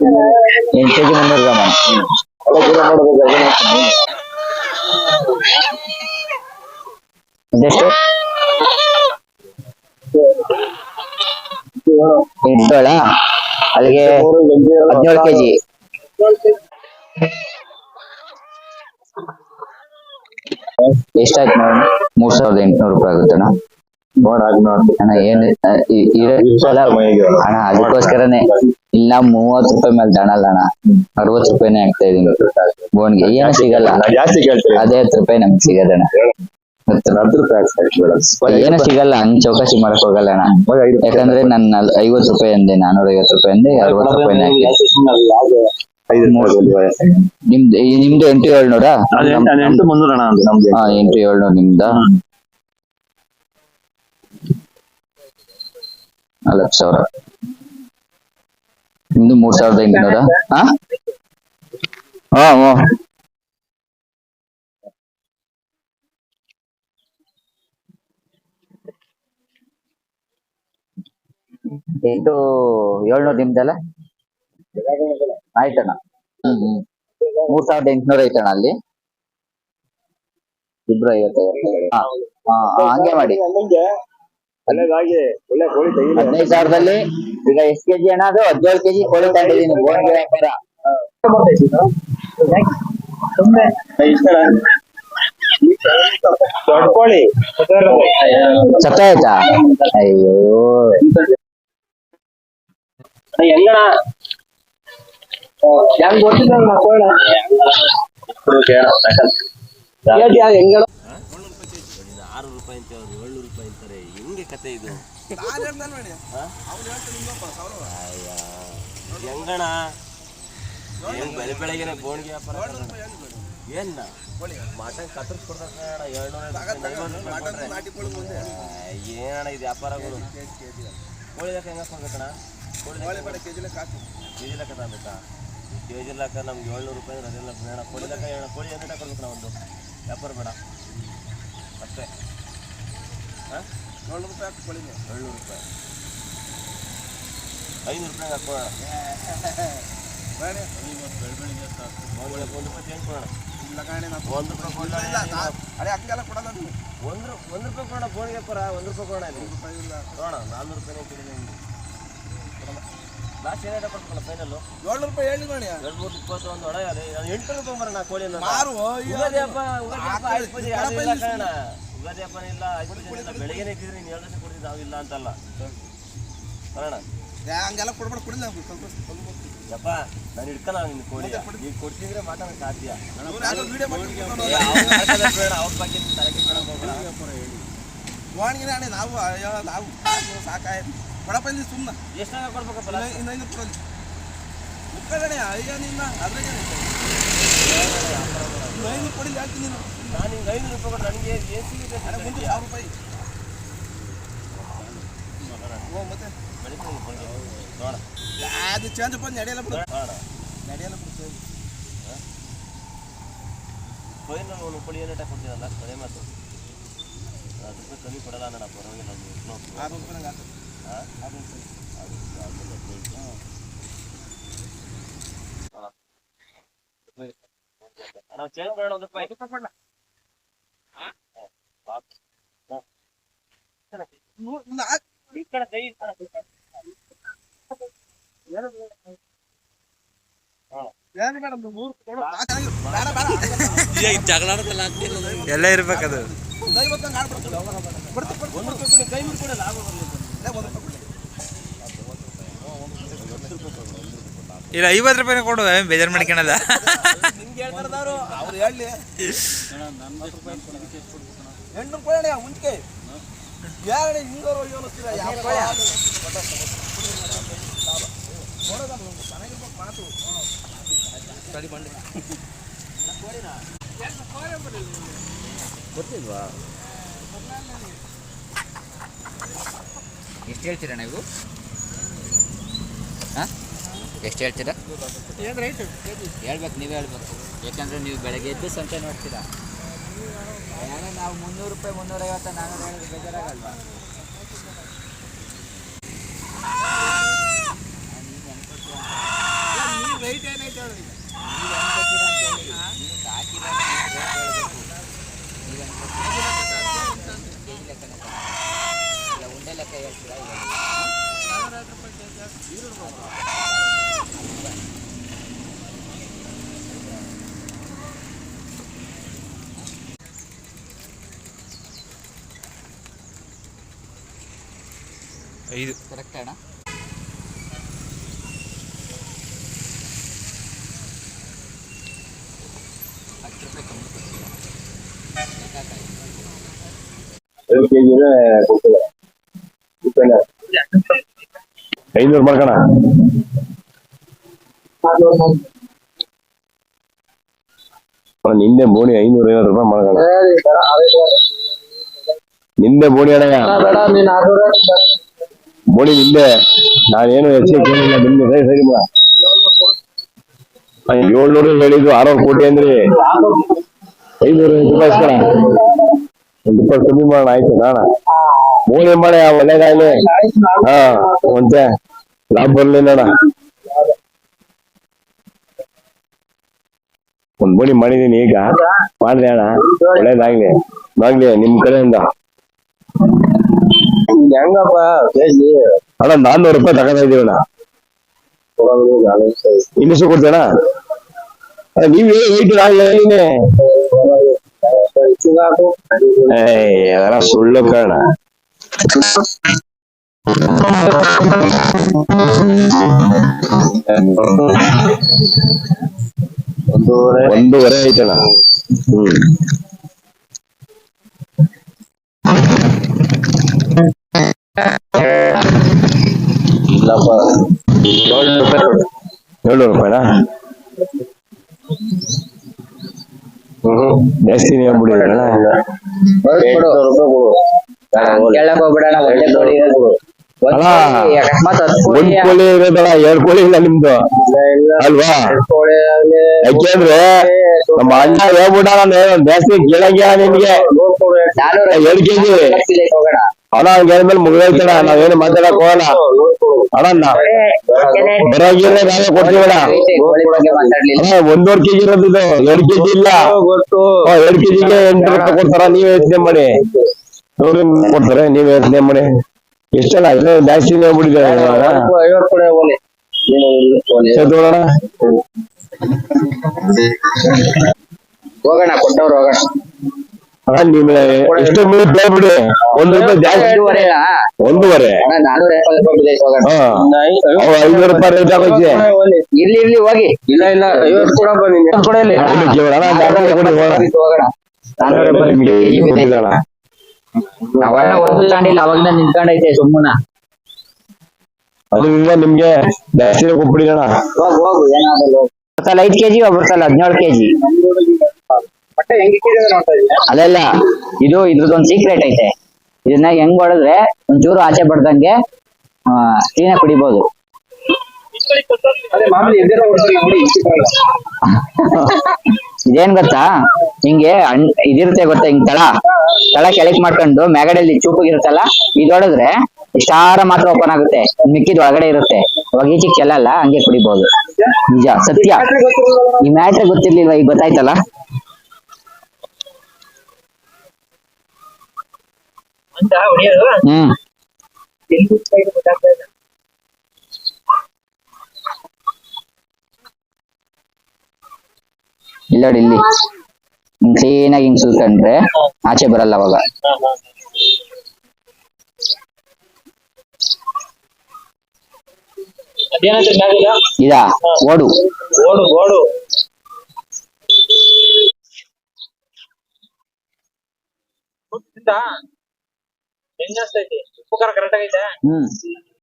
ಎಂಟು ಕೆಜಿ ಮುನ್ನೂರು ಗ್ರಾಮ ಅಲ್ಲಿಗೆ ಹದಿನೇಳು ಕೆಜಿ. ಎಷ್ಟಾಯ್ತು ನೋಡಿ ಮೂರ್ ಸಾವಿರದ ಎಂಟುನೂರು ರೂಪಾಯಿ ಆಗುತ್ತಣ್ಣ. ಅಣ್ಣ ಏನ್ ಅಣ್ಣ ಅದಕ್ಕೋಸ್ಕರನೇ ಇಲ್ಲ ಮೂವತ್ ರೂಪಾಯಿ ಮೇಲೆ ದಣಲ್ಲ ಅಣ್ಣ. ಅರವತ್ ರೂಪಾಯಿನೇ ಆಗ್ತಾ ಇದೀನಿ. ಬೋನ್ಗೆ ಏನು ಸಿಗಲ್ಲ. ಜಾಸ್ತಿ ಕೇಳ್ತೀರಿ? ಅದೇ ಹತ್ತು ರೂಪಾಯಿ. ನಮ್ಗೆ ಸಿಗದಣ್ಣ ಏನು ಸಿಗಲ್ಲ ಹಂಗ್ ಚೌಕಾಸಿ ಮಾಡಕ್ ಹೋಗಲ್ಲ ಅಣ್ಣ. ಯಾಕಂದ್ರೆ ನನ್ನ ಐವತ್ ರೂಪಾಯಿ ಅಂದೆ ನಾನೂರ ಐವತ್ ರೂಪಾಯಿ ಅಂದೆ ಅರವತ್ ರೂಪಾಯಿನೇ ನಿಮ್ದು ನಿಮ್ದು ಎಂಟು ಏಳ್ನೂರ? ಎಂಟು ಏಳ್ನೂರು ನಿಮ್ದ. ನಾಲ್ಕು ಸಾವಿರ. ನಿಮ್ದು ಮೂರ್ ಸಾವಿರದ ಎಂಟುನೂರ ಹಾ ಹಾ. ಎಂಟು ಏಳ್ನೂರು ನಿಮ್ದಲ್ಲ? ಆಯ್ತಣ್ಣ. ಹ್ಮ್ ಹ್ಮ್. ಮೂರ್ ಸಾವಿರದ ಎಂಟುನೂರ ಐತಣ್ಣ ಅಲ್ಲಿ. ಇಬ್ರು ಐವತ್ತೈವತ್ತು ಹಾ ಹಾ, ಹಂಗೆ ಮಾಡಿ ಒಳ್ಳೆದಾಗಿ ಒಳ್ಳೆ ಕೋಳಿ ತೆಗಿಲಿ ಹದಿನೈದು ಸಾವಿರದಲ್ಲಿ ಈಗ ಎಷ್ಟು ಕೆಜಿ ಅಣ್ಣ ಅದು? ಹದಿನೇಳು ಕೆಜಿ ಕೋಳಿ ತಗೊಂಡಿದ್ದೀನಿ ಗೋಣಿಗೆ ವ್ಯಾಪಾರ ಕೋಳಿ ಸತ್ತ ಆಯ್ತಾ? ಅಯ್ಯೋ. ಹೆಂಗಣ ಹೆಂಗ್ ಗೊತ್ತಿಲ್ಲ ಮಕ್ಕಳ ಹೆಂಗಣ ಆರು ರೂಪಾಯಿ ಅಂತ ಅವ್ರು ಏಳ್ನೂರು ಹೆಂಗೆ ಕತೆ ಇದು? ಅಯ್ಯ, ಹೆಂಗಣ ಏನ್ ಬೆಳೆ ಬೆಳಗ್ಗೆನೆ ಬೋಣಿಗೆ ವ್ಯಾಪಾರ ಏನ್? ಮಟನ್ ಕತ್ತರಿಸ್ ಕೊಡ್ತಾರ ಏನಣ್ಣ ಇದು ವ್ಯಾಪಾರಗಳು? ಕೋಳಿ ಲೆಕ್ಕ ಹೆಂಗ ಕೊಡ್ಬೇಕಣ್ಣ ಕೋಳಿ ಲೆಕ್ಕ ಕೆಜಿ ಲೆಕ್ಕ ತಗೋಬೇಕಾ? ಕೆಜಿ ಲೆಕ್ಕ ನಮ್ಗೆ ಏಳ್ನೂರು ರೂಪಾಯಿ ಅಂದ್ರೆ ಅದೆಲ್ಲ ಬೇಡ ಕೋಳಿ ಲೆಕ್ಕ ಹೇಳ ಕೋಳಿ ಅಂತ ಕೊಡ್ಬೇಕು ನಾವು ಒಂದು ವ್ಯಾಪಾರ ಬೇಡ. ಅಷ್ಟೇ. ಹಾಂ? ಏಳ್ನೂರು ರೂಪಾಯಿ ಏಳ್ನೂರು ರೂಪಾಯಿ. ಐನೂರು ರೂಪಾಯಿ ಹಾಕೋಣ ಒಂದು ರೂಪಾಯಿ ಚೇಂಜ್ ಕೊಡೋಣ ಒಂದು ರೂಪಾಯಿ ಕೊಡೋಣ ಒಂದು ರೂ- ಒಂದು ರೂಪಾಯಿ ಕೊಡೋಣ ಬೋಣಿಗೆ ವ್ಯಾಪಾರ ಒಂದು ರೂಪಾಯಿ ಕೊಡೋಣ ಇಲ್ಲ. ಕೊಡೋಣ ನಾನ್ನೂರು ರೂಪಾಯಿನೇ ಕೇಳಿದೆ ನಿಮ್ಗೆ? ಲಾಸ್ಟ್ ಏನಾಯ್ತು ಕೊಡ್ಬೇಕಲ್ಲ ಫೈನಲ್ಲು ಏಳ್ನೂರು ರೂಪಾಯಿ ಹೇಳಿ ಮಾಡಿ ಎರಡು ಮೂರು ಇಪ್ಪತ್ತು ಒಂದು ಒಡ ನಾನು ಎಂಟು ರೂಪಾಯಿ ಬರೋಣ ಕೋಳಿ ಮಾರು ಉಗಾದಿ ಹಬ್ಬ ಉಗಾದಿ ಹಬ್ಬ ಆಯ್ತು ಪೂಜೆ ಯಾವ್ದು ಹಬ್ಬನ ಇಲ್ಲ ಇಲ್ಲ ಬೆಳಗ್ಗೆನೇ ಇದ್ದಿದ್ರೆ ನೀನು ಎರಡು ಲಕ್ಷ ಕೊಡ್ತಿದ್ದೆ ನಾವು ಇಲ್ಲ ಅಂತಲ್ಲ. ಕಾರಣ ಹಂಗೆಲ್ಲ ಕೊಡ್ಬೇಡ ಕೊಡಿಲ್ಲ ಯಪ್ಪ ನಾನು ಹಿಡ್ಕಲ್ಲ ನಿನ್ನ ಕೋಳಿ. ನೀನು ಕೊಡ್ತಿದ್ರೆ ಮಾತಾಡಕ್ಕೆ ಸಾಧ್ಯ. ಅವ್ರ್ ಮಾಡ್ಕೊಳ್ಳೋದು ಬೇಡ. ಅವ್ರ ಬಗ್ಗೆ ನಾವು ನಾವು. ಸಾಕು, ಸಾಕಾಯ್ತು. ಬಡಪಲ್ಲಿ ಸುಮ್ಮನೆ ಎಷ್ಟು ಕೊಡ್ಬೇಕಪ್ಪ ಇನ್ನೊಂದು ಕೊಡಲಿ ಮುಕ್ಕಡಣೆ ಅಯ್ಯೋ ನಿನ್ನ ಅದ್ರಾಗ ಐನೂರು ಕೊಡಿ ಹೇಳ್ತೀನಿ ನೀನು. ನಾನು ನಿಂಗೆ ಐನೂರು ರೂಪಾಯಿ ಕೊಟ್ಟು ನನಗೆ ಏನು ಸಿಗುತ್ತೆ ಅಂತ ಮುಂದೆ ಹೇಳ್ತೀಯ? ಸಾವಿರ ರೂಪಾಯಿ ಓ ಮತ್ತೆ ಬೆಳಿಗ್ಗೆ ನೀನು ಬಂದು ನೋಡ ಅದು ಚೇಂಜ್ ಬಂದು ನಡೆಯಲ್ಲ ಬಿಡು ನೋಡ ನಡೆಯಲ್ಲ ಬಿಡು change. ಫೈನಲ್ ಒಂದು ಕೋಳಿ ಏನಾಟ ಕೊಡ್ತೀನಲ್ಲ ಅದೇ ಮಾತು ಹತ್ತು ರೂಪಾಯಿ ಕಮ್ಮಿ ಕೊಡಲ್ಲ ಅಣ್ಣ ಪರವಾಗಿಲ್ಲ ನೀವು ನೋಡ್ತೀವಿ ಆರ್ನೂರು ರೂಪಾಯಿ ನಂಗೆ ಆಗ್ತದೆ ಹಾಂ ಆರ್ನೂರು ರೂಪಾಯಿ ನಾವು ಚೇಂಜ್ ಮಾಡೋಣ ಒಂದು ರೂಪಾಯಿ ನೂ- ನಾ- ಈ ಕಡೆ ಕೈ ಏನು ಬೇಡ ಒಂದು ಮೂರು ಕೊಡು. ನಾ ಚೆನ್ನಾಗಿ- ಬೇಡ, ಬೇಡ. ಎಲ್ಲ ಇರ್ಬೇಕದು. ಇಲ್ಲ ಐವತ್ತು ರೂಪಾಯಿ ಕೊಡಿ. ಇಲ್ಲ ಐವತ್ತು ರೂಪಾಯಿನ ಕೊಡು ಏನ್ ಬೇಜಾರು ಮಾಡ್ಕೊಳದ ಅವ್ರು ಹೇಳಲಿ ಹೆಣ್ಣು ಕೊಡೋಣ ಮುಂಚೆ ಯೋಲಿಸ್ತೀರ ಯಾವ ಚೆನ್ನಾಗಿರ್ಬೇಕು ಮಾತು ಗೊತ್ತಿಲ್ವಾ? ಎಷ್ಟು ಹೇಳ್ತೀರಾ ನೀವು? ಹಾಂ? ಎಷ್ಟು ಹೇಳ್ತೀರಾ? ಹೇಳ್ಬೇಕು ನೀವೇ ಹೇಳ್ಬೇಕು. ಯಾಕಂದರೆ ನೀವು ಬೆಳಗ್ಗೆ ಎದ್ದು ಸಂತೆ ನೋಡ್ತೀರಾ. ಏನೋ ನಾವು ಮುನ್ನೂರು ರೂಪಾಯಿ ಮುನ್ನೂರೈವತ್ತು ನಾನ್ನೂರು ಹೇಳಿದ್ರೆ ಬೇಜಾರಾಗಲ್ವಾ? ಲೆಕ್ಕ ಏನೈತೆ ಹೇಳು? ಉಂಡೆ ಲೆಕ್ಕ ಕರೆಕ್ಟ್ ಅಣ್ಣ ಹತ್ತು ರೂಪಾಯಿ ಕಮ್ಮಿ ಕೊಡ್ತೀರಾ ಲೆಕ್ಕಾಚಾರ. ಐದು ಕೆಜಿ ಕೊಡ್ತಿಲ್ಲ ಐನೂರು ಮಾಡ್ಕಣ ನಿಂದೆ ಬೋಣಿ ಐನೂರ ಐವತ್ತು ರೂಪಾಯಿ ಮಾಡ್ಕಣ ನಿಂದೆ ಬೋಣಿ ಅಣ್ಣಯ್ಯ ಬೋಣಿ ನಿಂದೆ. ನಾನೇನು ಹೆಚ್ಚಿಗೆ ಕೇಳಿಲ್ಲ, ನಿಮ್ದು ಸರಿ ಸರಿ ಏಳ್ನೂರು ಹೇಳಿದ್ದು ಆರ್ನೂರು ಕೋಟಿ ಅಂದ್ರಿ. ಐನೂರು ರೂಪಾಯಿ ರೂಪಾಯಿ ಕಮ್ಮಿ ಮಾಡೋಣ, ಆಯ್ತು, ನಾಣ. ಬೋಣಿ ಮಾಡಿ ಒಳ್ಳೆದಾಗ್ಲಿ ಹಾ ಒಂತೆ ಲಾಭ ಬರ್ಲಿ ನೋಡ ಒಂದ್ ಬೋಣಿ ಮಾಡಿದೀನಿ ಈಗ. ಮಾಡ್ದೆ, ಅಣ್ಣ. ಒಳ್ಳೇದಾಗ್ಲಿ. ಆಗ್ಲಿ ನಿಮ್ ಕಡೆಯಿಂದ. ಹೆಂಗಪ್ಪ ಅಣ್ಣ ನಾನ್ನೂರು ರೂಪಾಯಿ ತಗೊಂಡ ಇದೀವಣ್ಣ ಇನ್ನಿಷ್ಟು ಕೊಡ್ತೇಣ ನೀವ್ ಹೇಳಿ ವೆಯ್ಟ್ ಆಗ್ಲಿ ಏನೇ ಏಯ್ ಅದರ ಸುಳ್ಳು ಕಾರಣ ಒಂದೂವರೆ ಐತಣ್ಣ ಹ್ಮ್ ಇಲ್ಲಪ್ಪ ಏಳ್ನೂರು ರೂಪಾಯಿ ಏಳ್ನೂರು ರೂಪಾಯಿನಾ ಹ್ಮ್ ಜಾಸ್ತಿನೇ ಆಗ್ಬಿಟ್ಟಿದೆ ಕೇಳಕ್ ಹೋಗ್ಬಿಡಣ ಒಳ್ಳೆ ಕೋಳಿ ಇರೋದು. ಒಂದ್ ಅಲ್ಲ. ಕೋಳಿ ಅಕಸ್ಮಾತ್ ಹತ್ತು ಕೋಳಿ ಒಂದ್ ಕೋಳಿ ಇರೋದಲ್ಲ ಎರಡ್ ಕೋಳಿ ಇಲ್ಲ ನಿಮ್ದು? ಅಲ್ವಾ? ಯಾಕೆಂದ್ರೆ ನಮ್ಮ ಅಣ್ಣ ಹೇಳ್ಬಿಟ್ಟ ನಾನು ಜಾಸ್ತಿ ಕೇಳಂಗಿಲ್ಲ ನಿನ್ಗೆ ನಾನೂರ ಎರಡ್ ಕೆಜಿ. ಹೋಗೋಣ. ಅಣ್ಣ, ಹಂಗ ಹೇಳಿದ್ಮೇಲೆ ಮುಗಿದೋಯ್ತಣ ನಾವೇನು ಮಾತಾಡಕ್ ಹೋಗಲ್ಲ. ಅಣ್ಣ ಬರೋಗಿಲ್ಲ ನಾವೇ ಮಾತಾಡ್ಲಿಲ್ಲ ಒಂದೂವರೆ ಕೆಜಿ ಇರೋದು ಇದು ಎರಡ್ ಕೆಜಿ ಇಲ್ಲ. ಎರಡ್ ಕೆಜಿಗೆ ಎಂಟು ರೂಪಾಯಿ ಕೊಡ್ತಾರ, ನೀವೇ ಯೋಚನೆ ಮಾಡಿ. ನೋಡಿ ಕೊಡ್ತಾರೆ, ನೀವ್ ಯೋಚನೆ ಮಾಡಿ. ಎಷ್ಟಲ್ಲ ಇದ್ರೆ ಜಾಸ್ತಿ ಆಗ್ಬಿಟ್ಟಿದೆ ನೋಡೋಣ ಹೋಗೋಣ, ಕೊಟ್ಟವ್ರು ಹೋಗೋಣ. ಅಣ್ಣ ನೀವು ಎಷ್ಟು ಮಿನಿಟ್ ಬಿಡಿ ಒಂದ್ ರೂಪಾಯಿ ಜಾಸ್ತಿ. ಒಂದೂವರೆ. ಐನೂರು ರೂಪಾಯಿ ರೇಟ್ ಆಗೋಯ್ತೆ ಇರ್ಲಿ ಇರ್ಲಿ ಹೋಗಿ. ಇಲ್ಲ ಇಲ್ಲ ಐವತ್ತು ಕೂಡ. ಕೊಟ್ಟಿದ್ದಲ್ಲ. ಅವಣ್ಣ ಒಂದು ತಾಂಡಿಲ್ಲ ಅವಾಗ ನಿಂತ್ಕೊಂಡೈತೆ ಸುಮ್ಮನ. ಅದರಿಂದ ನಿಮ್ಗೆ? ಜಾಸ್ತಿ ಕೊಟ್ಬಿಡಿ ಅಣ್ಣ. ಹೋಗ್ ಹೋಗು ಏನಾಗಲ್ಲ ಸಲ ಐದ್ ಕೆಜಿ ಒಬ್ಬರ ಸಲ ಹದಿನೇಳು ಕೆಜಿ. ಅದೆಲ್ಲ ಇದು ಇದ್ರದ್ದೊಂದು ಸೀಕ್ರೆಟ್ ಐತೆ. ಇದನ್ನ ಹೆಂಗ್ ಹೊಡೆದ್ರೆ ಒಂಚೂರು ಆಚೆ ಬಡ್ದಂಗೆ ಆ, ಕುಡಿಬಹುದು ಇದೇನ್ ಗೊತ್ತಾ? ಹಿಂಗೆ ಹಣ್ ಇದಿರುತ್ತೆ ಗೊತ್ತಾ ಹಿಂಗ್ ತಳ? ತಳ ಕೆಳಕ್ ಮಾಡ್ಕೊಂಡು ಮ್ಯಾಗಡೆಯಲ್ಲಿ ಚೂಪಗಿರುತ್ತಲ್ಲ ಇದು ಹೊಡೆದ್ರೆ ಇಷ್ಟಾರ ಮಾತ್ರ ಓಪನ್ ಆಗುತ್ತೆ. ಮಿಕ್ಕಿದ್ ಒಳಗಡೆ ಇರುತ್ತೆ. ಅವಾಗ ಈಚೆಗೆ ಚೆಲ್ಲಲ್ಲ ಹಂಗೆ ಕುಡಿಬಹುದು ನಿಜ ಸತ್ಯ. ಈ ಮ್ಯಾಟ್ರೆ ಗೊತ್ತಿರ್ಲಿಲ್ವಾ? ಈಗ ಗೊತ್ತಾಯ್ತಲ್ಲ? ಹ್ಮ್. ಇಲ್ಲ. ನೋಡಿ ಇಲ್ಲಿ. ಹಿಂಗ್ ಕ್ಲೀನ್ ಆಗಿ ಹಿಂಗ್ ಸುಲ್ಕೊಂಡ್ರೆ ಆಚೆ ಬರಲ್ಲ ಅವಾಗ. ಇದಾ ಓಡು. ಓಡು ಓಡು. ಹೆಂಗ ಖಾರ ಕರೆಕ್ಟ್ ಆಗೈತೆ? ಹ್ಮ್.